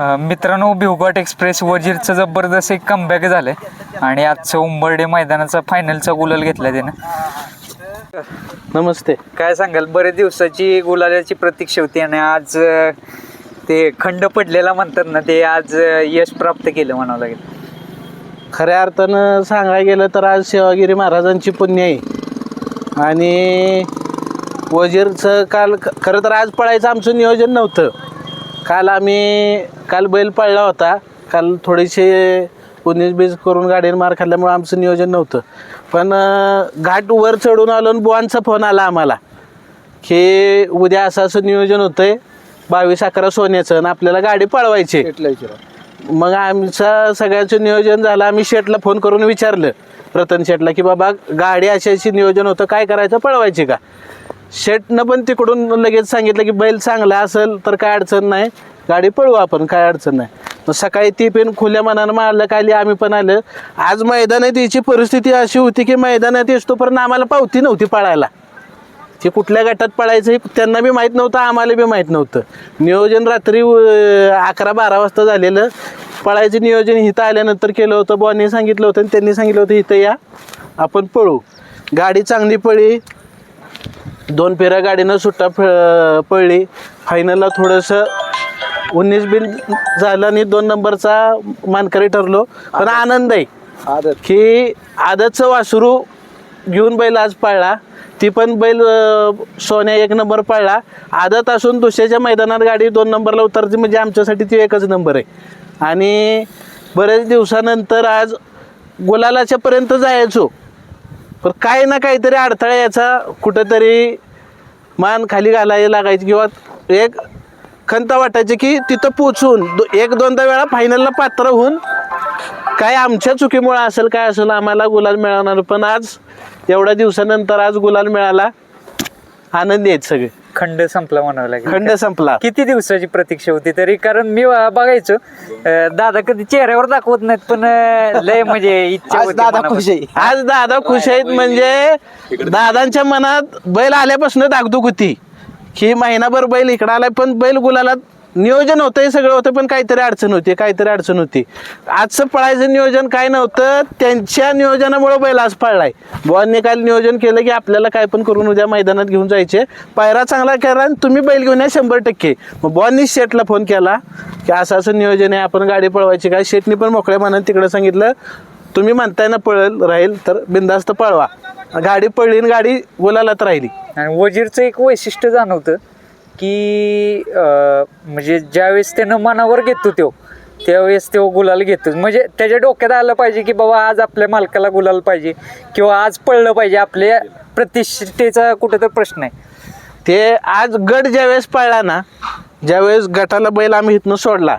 मित्रांनो भिवघाट एक्सप्रेस वजीरचं जबरदस्त एक कमबॅक झालंय. आणि आजचं उंबर्डे मैदानाचा फायनलचा गुलाल घेतला त्यानं. नमस्ते. काय सांगाल? बरेच दिवसाची गुलालाची प्रतीक्षा होती आणि आज ते खंड पडलेला म्हणतात ना ते आज यश प्राप्त केलं म्हणावं लागेल. खऱ्या अर्थानं सांगायला गेलं तर आज शिवागिरी महाराजांची पुण्य आहे. आणि वजीरचं काल खरं तर आज पळायचं आमचं नियोजन नव्हतं. काल आम्ही काल बैल पळला होता. काल थोडीशी उन्नीस बीस करून गाडीने मार खाल्ल्यामुळे आमचं नियोजन नव्हतं. पण घाट वर चढून आलो आणि बुवांचा फोन आला आम्हाला की उद्या असं असं नियोजन होतंय बावीस अकरा सोन्याचं आणि आपल्याला गाडी पळवायची. मग आमचं सगळ्यांचं नियोजन झालं. आम्ही शेटला फोन करून विचारलं रतन शेटला की बाबा गाडी अशी अशी नियोजन होतं काय करायचं पळवायची का? शेटनं पण तिकडून लगेच सांगितलं की बैल चांगला असेल तर काय अडचण नाही. गाडी पळवू आपण काय अडचण नाही. मग सकाळी ती पण खुल्या मनानं मारलं काही आम्ही पण आलं. आज मैदानात याची परिस्थिती अशी होती की मैदानात येतोपर्यंत आम्हाला पावती नव्हती पळायला. ते कुठल्या गटात पळायचं हे त्यांना बी माहीत नव्हतं आम्हाला बी माहीत नव्हतं. नियोजन रात्री अकरा बारा वाजता झालेलं. पळायचं नियोजन इथं आल्यानंतर केलं होतं बॉनी सांगितलं होतं आणि त्यांनी सांगितलं होतं इथं या आपण पळू. गाडी चांगली पळी. दोन फेऱ्या गाडीनं सुट्टा फ- पळली. फायनलला थोडंसं उन्नीस बिल झालं आणि दोन नंबरचा मानकरी ठरलो. पण आनंद आहे. की आदतचं वासरू घेऊन बैल आज पाळला. ती पण बैल अं, सोन्या एक नंबर पाळला. आदत असून दुसऱ्याच्या मैदानात गाडी दोन नंबरला उतरते म्हणजे आमच्यासाठी ती एकच नंबर आहे. आणि बरेच दिवसानंतर आज गुलालाच्या पर्यंत जायचो. पण काही ना काहीतरी अडथळा याचा कुठंतरी मान खाली घालायला लागायची किंवा एक खंत वाटायची की तिथं पोचून दो एक दोनदा वेळा फायनलला पात्र होऊन काय आमच्या चुकीमुळे असेल काय असेल आम्हाला गुलाल मिळणार. पण आज एवढ्या दिवसानंतर आज गुलाल मिळाला आनंदी आहेत सगळे. खंड संपला म्हणावं लागेल खंड संपला. किती दिवसाची प्रतीक्षा होती तरी? कारण मी बघायचो. अ, दादा कधी चेहऱ्यावर दाखवत नाहीत पण अ, लय म्हणजे इच्छा होती मनापासून. आज दादा खुश आहेत म्हणजे दादांच्या मनात बैल आल्यापासून दागदुख होती. की महिनाभर बैल इकडं आलाय पण बैल गुलाला नियोजन होतं हे सगळं होतं पण काहीतरी अडचण होती काहीतरी अडचण होती. आजचं पळायचं नियोजन काय नव्हतं त्यांच्या नियोजनामुळे बैल आज पळलाय. बुवांनी काल नियोजन केलं की आपल्याला काय पण करून उद्या मैदानात घेऊन जायचे. पायरा चांगला करा आणि तुम्ही बैल घेऊन या शंभर टक्के. मग बुवांनी शेटला फोन केला की असं असं नियोजन आहे आपण गाडी पळवायची काय शेटनी पण मोकळ्या मनात तिकडे सांगितलं तुम्ही म्हणताय ना पळल राहील तर बिंदास्त पळवा. गाडी पळली आणि गाडी गुलालात राहिली. आणि वजीरचं एक वैशिष्ट्य जाणवतं की अं, म्हणजे ज्यावेळेस त्यानं मनावर घेतो तो त्यावेळेस तो गुलाल घेतो. म्हणजे त्याच्या डोक्यात आलं पाहिजे की बाबा आज आपल्या मालकाला गुलाल पाहिजे किंवा आज पळलं पाहिजे. आपल्या प्रतिष्ठेचा कुठं तर प्रश्न आहे. ते आज गट ज्यावेळेस पळला ना ज्यावेळेस गटाला बैल आम्ही इथनं सोडला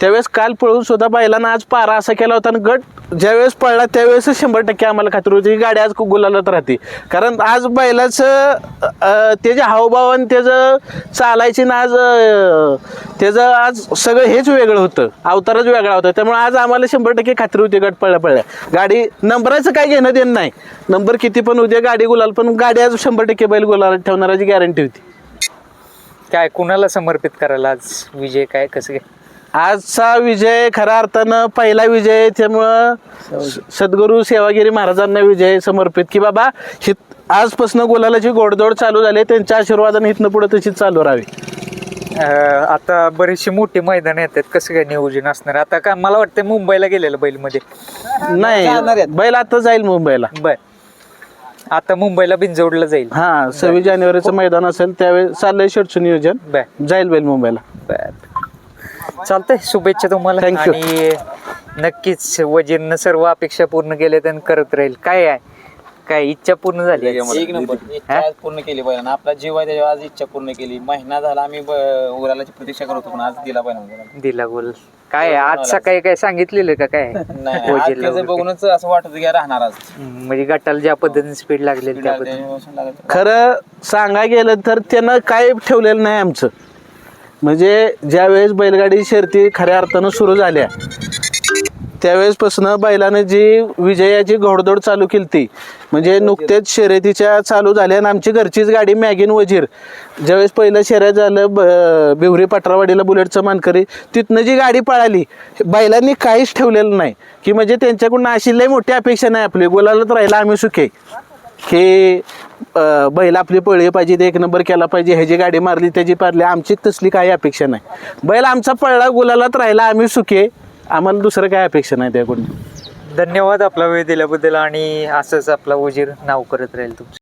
त्यावेळेस काल पळून सुद्धा बैलानं आज पारा असा केला होता आणि गट ज्यावेळेस पळला त्यावेळेस शंभर टक्के आम्हाला खात्री होती की गाडी आज गुलालत राहते. कारण आज बैलाचं त्याचे हावभाव आणि त्याचं चालायची ना आज त्याचं आज सगळं हेच वेगळं होतं. अवतारच वेगळा होता. त्यामुळे आज आम्हाला शंभर टक्के खात्री होती गट पळल्या पळल्या. गाडी नंबराचं काय घेणं देणं नाही. नंबर किती पण उद्या गाडी गुलाल पण गाडी आज शंभर टक्के बैल गुलालात ठेवणाराची गॅरंटी होती. काय कुणाला समर्पित करायला आज विजय काय कसं काय? आजचा विजय खऱ्या अर्थानं पहिला विजय आहे, त्यामुळं सद्गुरू सेवागिरी महाराजांना विजय समर्पित. की बाबा हि आजपासून गुलालाची गोडदोड चालू झाली त्यांच्या आशीर्वादाने इथनं पुढे तशीच चालू राहावी. अं, आता बरीचशी मोठी मैदान येतात कसं काय नियोजन असणार? आता का मला वाटतं मुंबईला गेलेलं बैलमध्ये. नाही बैल आता जाईल मुंबईला. बर. आता मुंबईला बिंजवडला जाईल. हा सव्वीस जानेवारीचं मैदान असेल त्यावेळेस चाललंय शेटचं नियोजन. बर. जाईल बैल मुंबईला. बर. चालतंय शुभेच्छा तुम्हाला. Thank you. आणि नक्कीच वजीरनं सर्व अपेक्षा पूर्ण केल्या आणि करत राहील. काय आहे? काय इच्छा पूर्ण झाली एक नंबर. इच्छा आज पूर्ण केली बैलानं आपला जीव आहे त्याच्यावर आज इच्छा पूर्ण केली. महिना झाला आम्ही ब- उरालाची प्रतीक्षा करत होतो पण आज दिला बैलानं दिला बोल. काय आहे? आज सकाळी काय सांगितलेलं का काय? नाही नाही, आज वजीरला त्याचं वगैरे? बघूनच असं वाटत की राहणार आज. हम्म, म्हणजे गटाला ज्या पद्धतीने स्पीड लागलेली त्या पद्धतीने. खरं सांगा गेलं तर त्यानं काय ठेवलेलं नाही आमचं. म्हणजे ज्यावेळेस बैलगाडी शर्ती खऱ्या अर्थानं सुरू झाल्या त्यावेळेसपासून बैलानं जी विजयाची घोडदौड चालू केली ती म्हणजे नुकतेच शर्यतीच्या चालू झाल्या आणि आमची घरचीच गाडी मॅगिन वजीर. ज्यावेळेस पहिलं शर्यत झालं ब बिवरी पटरावाडीला बुलेटचं मानकरी तिथनं जी गाडी पळाली बैलांनी काहीच ठेवलेलं नाही. की म्हणजे त्यांच्याकडून अशी लई मोठी अपेक्षा नाही आपली गुलालात राहिला आम्ही सुखे हे बैल आपली पळली पाहिजे ते एक नंबर केला पाहिजे ह्याची गाडी मारली त्याची पारली आमची तसली काही अपेक्षा नाही. बैल आमचा पळला गुलालात राहिला आम्ही सुखे आम्हाला दुसरं काय अपेक्षा नाही त्याकडून धन्यवाद आपला वेळ दिल्याबद्दल आणि असंच आपला उजीर नाव करत राहील तुमचं.